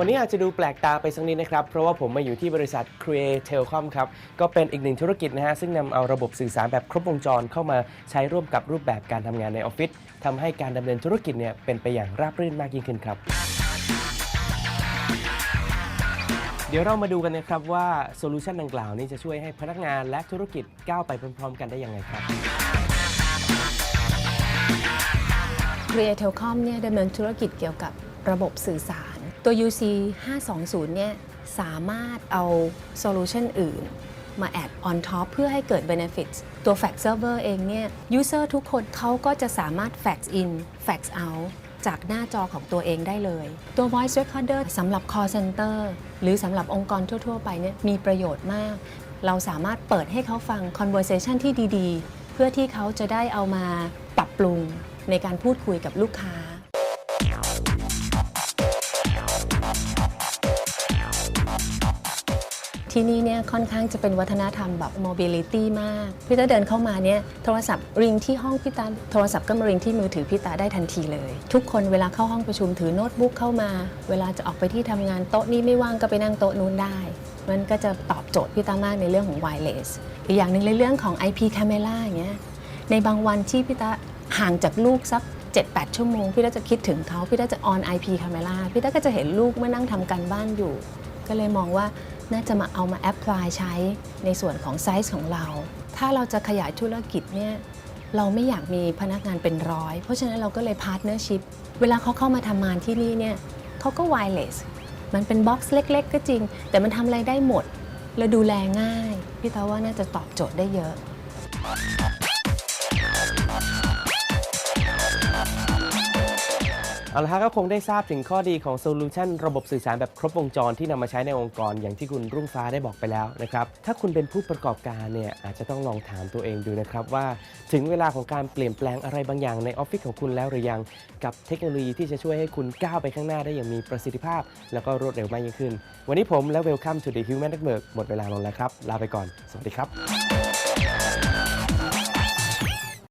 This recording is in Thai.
วันนี้อาจจะดูแปลกตาไปสักนิดนะครับ เพราะว่าผมมาอยู่ที่บริษัท Create Telecom ครับ ก็เป็นอีกหนึ่งธุรกิจนะฮะ ซึ่งนำเอาระบบสื่อสารแบบครบวงจรเข้ามาใช้ร่วมกับรูปแบบการทำงานในออฟฟิศทำให้การดำเนินธุรกิจเนี่ยเป็นไปอย่างราบรื่นมากยิ่งขึ้นครับ เดี๋ยวเรามาดูกันนะครับว่าโซลูชันดังกล่าวนี้จะช่วยให้พนักงานและธุรกิจก้าวไปพร้อมๆ กันได้ยังไงครับ Create Telecom เนี่ยดำเนินธุรกิจเกี่ยวกับระบบสื่อสาร ตัว UC 520เนี่ยสามารถเอาโซลูชันอื่นมาแอด on top เพื่อให้เกิด benefits ตัว fax server เองเนี่ย user ทุกคนเขาก็จะสามารถ fax in fax out จากหน้าจอของตัวเองได้เลย ตัว voice recorder สำหรับ call center หรือสำหรับองค์กรทั่ว ๆ ไปเนี่ยมีประโยชน์มาก เราสามารถเปิดให้เขาฟัง conversation ที่ดีๆ เพื่อที่เขาจะได้เอามาปรับปรุงในการพูดคุยกับลูกค้า ที่นี่เนี่ยค่อนข้างจะเป็นวัฒนธรรมแบบ mobility มาก พี่ตาเดินเข้ามาเนี่ยโทรศัพท์ริงที่ห้องพี่ตาโทรศัพท์ก็มาริงที่มือถือพี่ตาได้ทันทีเลย ทุกคนเวลาเข้าห้องประชุมถือโน้ตบุ๊กเข้ามา เวลาจะออกไปที่ทำงานโต๊ะนี้ไม่ว่างก็ไปนั่งโต๊ะนู้นได้มันก็จะตอบโจทย์พี่ตามากในเรื่องของ wireless อีกอย่างหนึ่งในเรื่องของ IP camera อย่างเงี้ยในบางวันที่พี่ตาห่างจากลูกสัก7-8 ชั่วโมง พี่ตาจะคิดถึงเขาพี่ตาจะ on IP camera พี่ตาก็จะเห็นลูกเมื่อนั่งทำการบ้านอยู่ ก็เลยมองว่า น่าจะมาเอามาแอพพลายใช้ในส่วนของไซส์ของเรา ถ้าเราจะขยายธุรกิจเนี่ยเราไม่อยากมีพนักงานเป็นร้อย เพราะฉะนั้นเราก็เลยพาร์ทเนอร์ชิพเวลาเขาเข้ามาทำงานที่นี่เนี่ยเขาก็ wireless มันเป็นบ็อกซ์เล็ก ๆ ก็จริง แต่มันทำอะไรได้หมด และดูแลง่าย พี่ตาว่าน่าจะตอบโจทย์ได้เยอะ เอาละครับก็คงได้ทราบถึงข้อดีของโซลูชันระบบสื่อสารแบบครบวงจรที่นำมาใช้ในองค์กร อย่างที่คุณรุ่งฟ้าได้บอกไปแล้วนะครับถ้าคุณเป็นผู้ประกอบการเนี่ยอาจจะต้องลองถามตัวเองดูนะครับว่า ถึงเวลาของการเปลี่ยนแปลงอะไรบางอย่างในออฟฟิศของคุณแล้วหรือยังกับเทคโนโลยีที่จะช่วยให้คุณก้าวไปข้างหน้าได้อย่างมีประสิทธิภาพ แล้วก็รวดเร็วมากยิ่งขึ้น วันนี้ผมและ Welcome to the Human Network หมดเวลาลงแล้วครับลาไปก่อน สวัสดีครับ